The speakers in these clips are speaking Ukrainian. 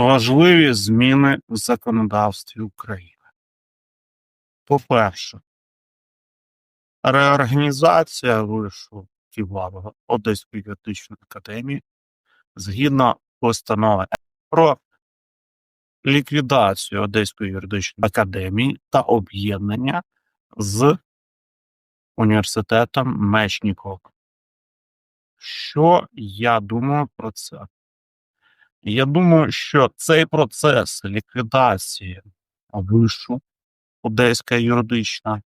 важливі зміни в законодавстві України. По-перше, реорганізація вишу Києва Одеської юридичної академії згідно постанови про ліквідацію Одеської юридичної академії та об'єднання з університетом Мечнікова. Що я думаю про це? Я думаю, що цей процес ліквідації вишу Одеська юридична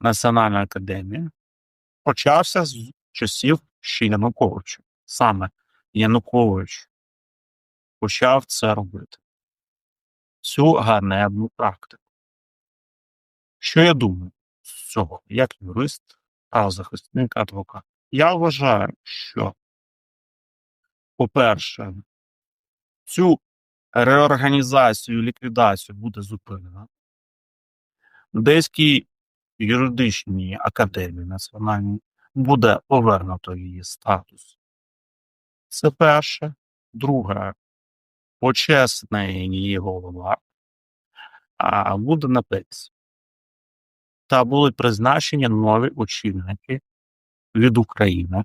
національна академія почався з часів ще Януковича. Саме Янукович почав це робити. Цю ганебну практику. Що я думаю з цього, як юрист, правозахисник, адвокат? Я вважаю, що, по-перше, цю реорганізацію, ліквідацію буде зупинена. Одеській юридичній академії національній буде повернуто її статус. Це перше. Друге, почесний її голова а буде на пенсії. Та будуть призначені нові очільники від України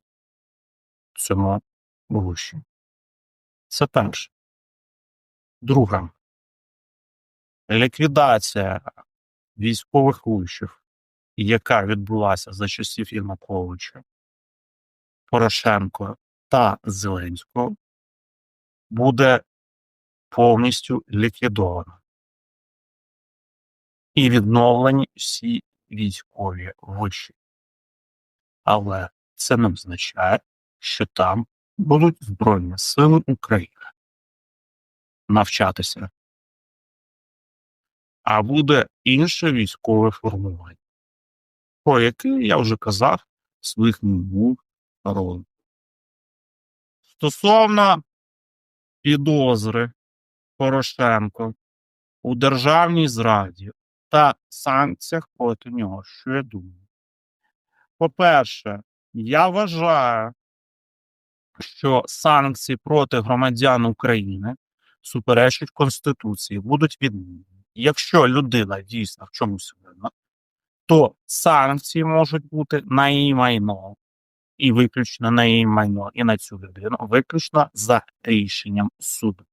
в цьому виші. Це перше. Друге. Ліквідація військових вишів, яка відбулася за часів Януковича, Порошенко та Зеленського, буде повністю ліквідована. І відновлені всі військові виші. Але це не означає, що там будуть Збройні Сили України навчатися. А буде інше військове формування, про яке я вже казав своїх минулих роликах. Стосовно підозри Порошенко у державній зраді та санкціях проти нього, що я думаю? По-перше, я вважаю, що санкції проти громадян України суперечать Конституції, будуть відмінені. Якщо людина дійсно в чомусь винна, то санкції можуть бути на її майно, і виключно на її майно, і на цю людину, виключно за рішенням суду.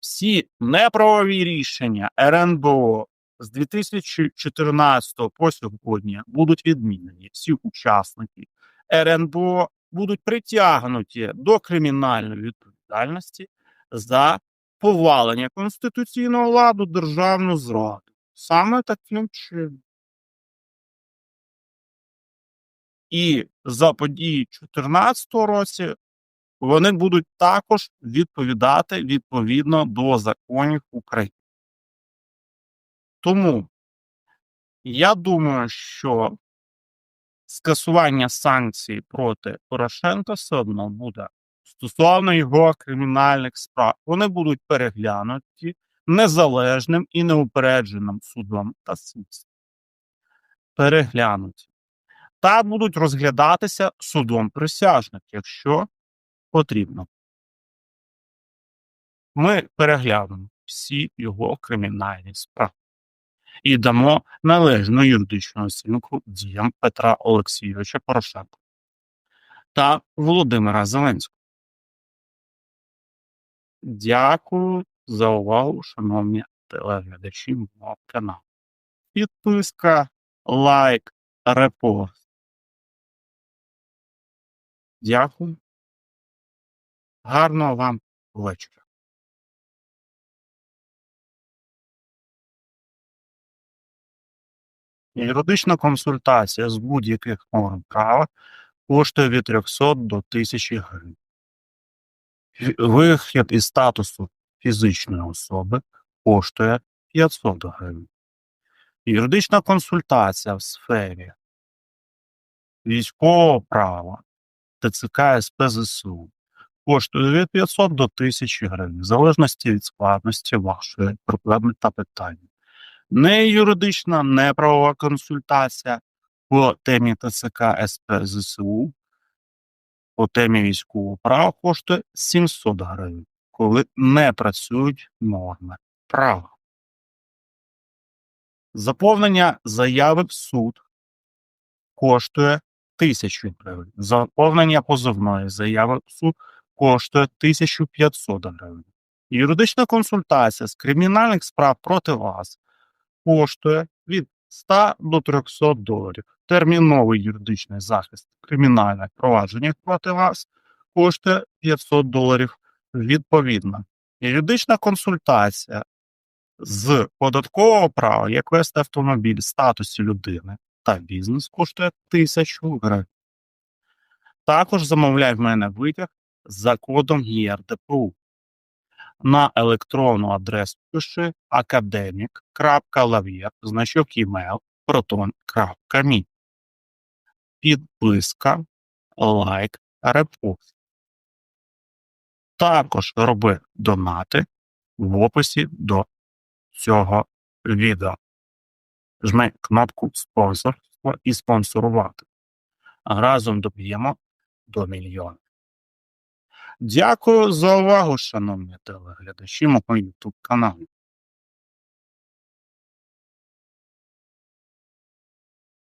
Всі неправові рішення РНБО з 2014 по сьогодні будуть відмінені. Всі учасники РНБО будуть притягнуті до кримінальної відповідальності за повалення конституційного ладу державну зраду. Саме таким чином. І за події 2014 році вони будуть також відповідати відповідно до законів України. Тому я думаю, що скасування санкцій проти Порошенка все одно буде стосовно його кримінальних справ. Вони будуть переглянуті незалежним і неупередженим судом та слідством. Переглянуті. Та будуть розглядатися судом присяжних, якщо потрібно. Ми переглянемо всі його кримінальні справи і дамо належну юридичну оцінку діям Петра Олексійовича Порошенка та Володимира Зеленського. Дякую за увагу, шановні телеглядачі мого каналу. Підписка, лайк, репост. Дякую. Гарного вам вечора. Юридична консультація з будь-яких норм права коштує від 300 до 1000 гривень. Вихід із статусу фізичної особи коштує 500 гривень. Юридична консультація в сфері військового права ТЦК СП ЗСУ коштує від 500 до 1000 гривень, в залежності від складності вашої проблеми та питання. Не юридична, не правова консультація по темі ТЦК СП ЗСУ, по темі військового права коштує 700 гривень. коли не працюють норми права. Заповнення заяви в суд коштує 1000 гривень. Заповнення позовної заяви в суд коштує 1500 гривень. Юридична консультація з кримінальних справ проти вас коштує від 100 до 300 доларів. Терміновий юридичний захист кримінальних проваджень проти вас коштує 500 доларів відповідно. Юридична консультація з податкового права, як вести автомобіль статусі людини та бізнес коштує 1000 гривень. Також замовляй в мене витяг за кодом ЄРДПУ. На електронну адресу пиши академік.лав'єр, значок email, proton.me. Підписка, лайк, репост. Також роби донати в описі до цього відео. Жми кнопку спонсорство і спонсорувати. Разом доб'ємо до мільйона. Дякую за увагу, шановні телеглядачі мого YouTube каналу.